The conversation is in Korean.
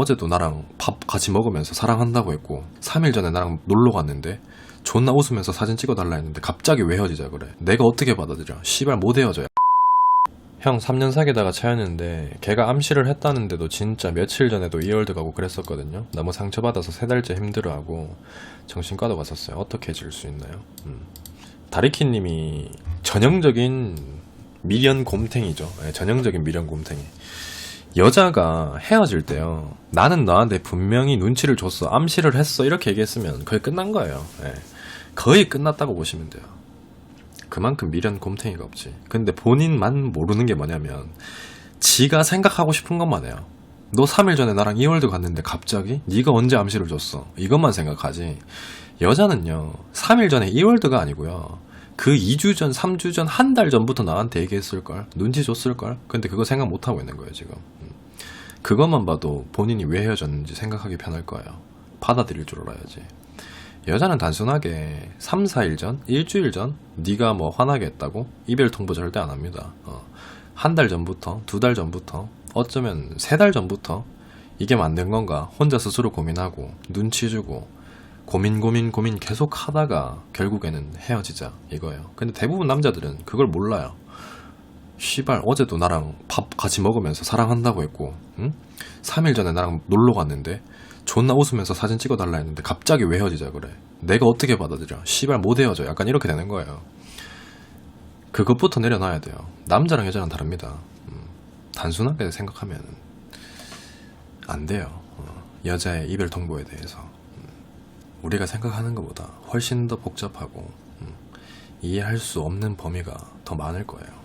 어제도 나랑 밥 같이 먹으면서 사랑한다고 했고 3일 전에 나랑 놀러 갔는데 존나 웃으면서 사진 찍어달라 했는데 갑자기 왜 헤어지자 그래. 내가 어떻게 받아들여? 씨발 못 헤어져 형 3년 사귀다가 차였는데 걔가 암시를 했다는데도 진짜 며칠 전에도 이월드 가고 그랬었거든요. 너무 상처받아서 세 달째 힘들어하고 정신과도 갔었어요. 어떻게 해줄 수 있나요? 음. 다리키님이 전형적인 미련 곰탱이죠. 예, 전형적인 미련 곰탱이 여자가 헤어질 때요. 나는 너한테 분명히 눈치를 줬어. 암시를 했어. 이렇게 얘기했으면 거의 끝난 거예요. 예. 거의 끝났다고 보시면 돼요. 그만큼 미련 곰탱이가 없지. 근데 본인만 모르는 게 뭐냐면 지가 생각하고 싶은 것만 해요. 너 3일 전에 나랑 이월드 갔는데 갑자기 네가 언제 암시를 줬어. 이것만 생각하지. 여자는요. 3일 전에 이월드가 아니고요. 그 2주 전, 3주 전, 한 달 전부터 나한테 얘기했을걸? 눈치 줬을걸? 근데 그거 생각 못하고 있는 거예요, 지금. 음. 그것만 봐도 본인이 왜 헤어졌는지 생각하기 편할 거예요. 받아들일 줄 알아야지. 여자는 단순하게 3, 4일 전, 일주일 전, 네가 뭐 화나게 했다고 이별 통보 절대 안 합니다. 어. 한 달 전부터, 두 달 전부터, 어쩌면 세 달 전부터 이게 맞는 건가 혼자 스스로 고민하고 눈치 주고 고민 고민 고민 계속 하다가 결국에는 헤어지자 이거예요. 근데 대부분 남자들은 그걸 몰라요. 씨발 어제도 나랑 밥 같이 먹으면서 사랑한다고 했고 응? 3일 전에 나랑 놀러 갔는데 존나 웃으면서 사진 찍어달라 했는데 갑자기 왜 헤어지자 그래? 내가 어떻게 받아들여? 씨발 못 헤어져. 약간 이렇게 되는 거예요. 그것부터 내려놔야 돼요. 남자랑 여자랑 다릅니다. 음, 단순하게 생각하면 안 돼요. 어, 여자의 이별 통보에 대해서. 음, 우리가 생각하는 것보다 훨씬 더 복잡하고 음, 이해할 수 없는 범위가 더 많을 거예요